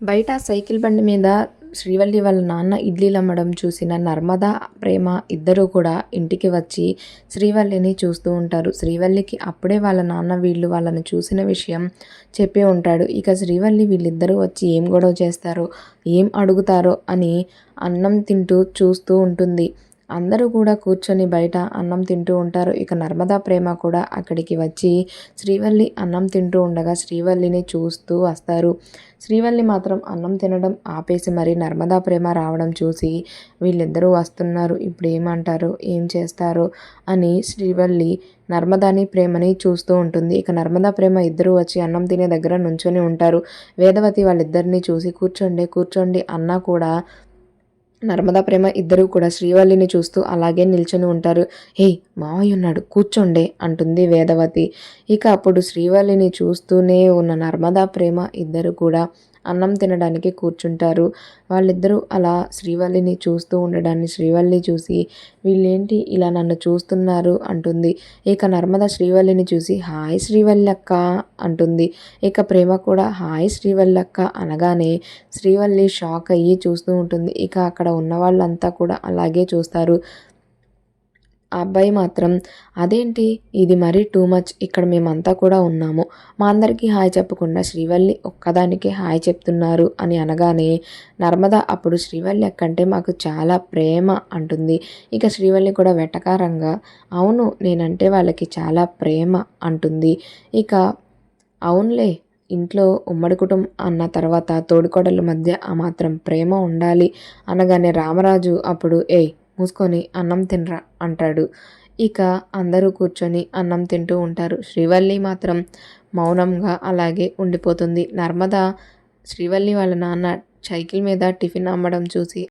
బయట సైకిల్ బండి మీద శ్రీవల్లి వాళ్ళ నాన్న ఇడ్లీలు అమ్మడం చూసిన నర్మద ప్రేమ ఇద్దరూ కూడా ఇంటికి వచ్చి శ్రీవల్లిని చూస్తూ ఉంటారు. శ్రీవల్లికి అప్పుడే వాళ్ళ నాన్న వీళ్ళు వాళ్ళని చూసిన విషయం చెప్పి ఉంటాడు. ఇక శ్రీవల్లి వీళ్ళిద్దరూ వచ్చి ఏం గొడవ చేస్తారో? ఏం అడుగుతారో అని అన్నం తింటూ చూస్తూ ఉంటుంది. అందరూ కూడా కూర్చొని బయట అన్నం తింటూ ఉంటారు. ఇక నర్మదా ప్రేమ కూడా అక్కడికి వచ్చి శ్రీవల్లి అన్నం తింటూ ఉండగా శ్రీవల్లిని చూస్తూ వస్తారు. శ్రీవల్లి మాత్రం అన్నం తినడం ఆపేసి మరి నర్మదా ప్రేమ రావడం చూసి వీళ్ళిద్దరూ వస్తున్నారు. ఇప్పుడు ఏమంటారు? ఏం చేస్తారు? అని శ్రీవల్లి నర్మదాని ప్రేమని చూస్తూ ఉంటుంది. ఇక నర్మదా ప్రేమ ఇద్దరూ వచ్చి అన్నం తినే దగ్గర నుంచొని ఉంటారు. వేదవతి వాళ్ళిద్దరిని చూసి కూర్చోండి కూర్చోండి అన్నా కూడా నర్మదా ప్రేమ ఇద్దరూ కూడా శ్రీవల్లిని చూస్తూ అలాగే నిల్చొని ఉంటారు. హే మావయ్య ఉన్నాడు కూర్చోండే అంటుంది వేదవతి. ఇక అప్పుడు శ్రీవల్లిని చూస్తూనే ఉన్న నర్మదా ప్రేమ ఇద్దరు కూడా అన్నం తినడానికి కూర్చుంటారు. వాళ్ళిద్దరూ అలా శ్రీవల్లిని చూస్తూ ఉండడాన్ని శ్రీవల్లి చూసి వీళ్ళేంటి ఇలా నన్ను చూస్తున్నారు? అంటుంది. ఇక నర్మద శ్రీవల్లిని చూసి హాయ్ శ్రీవల్లక్క అంటుంది. ఇక ప్రేమ కూడా హాయ్ శ్రీవల్లక్క అనగానే శ్రీవల్లి షాక్ అయ్యి చూస్తూ ఉంటుంది. ఇక అక్కడ ఉన్న వాళ్ళంతా కూడా అలాగే చూస్తారు. ఆ అబ్బాయి మాత్రం అదేంటి? ఇది మరీ టూ మచ్. ఇక్కడ మేమంతా కూడా ఉన్నాము. మా అందరికీ హాయ్ చెప్పకుండా శ్రీవల్లి ఒక్కదానికే హాయ్ చెప్తున్నారు అని అనగానే నర్మద అప్పుడు శ్రీవల్లి అక్కంటే మాకు చాలా ప్రేమ అంటుంది. ఇక శ్రీవల్లి కూడా వెటకారంగా అవును నేనంటే వాళ్ళకి చాలా ప్రేమ అంటుంది. ఇక అవునులే ఇంట్లో ఉమ్మడి కుటుంబం అన్న తర్వాత తోడుకోడల మధ్య ఆ మాత్రం ప్రేమ ఉండాలి అనగానే రామరాజు అప్పుడు ఏయ్ మూసుకొని అన్నం తినరా అంటాడు. ఇక అందరూ కూర్చొని అన్నం తింటూ ఉంటారు. శ్రీవల్లి మాత్రం మౌనంగా అలాగే ఉండిపోతుంది. నర్మద శ్రీవల్లి వాళ్ళ నాన్న సైకిల్ మీద టిఫిన్ అమ్మడం చూసి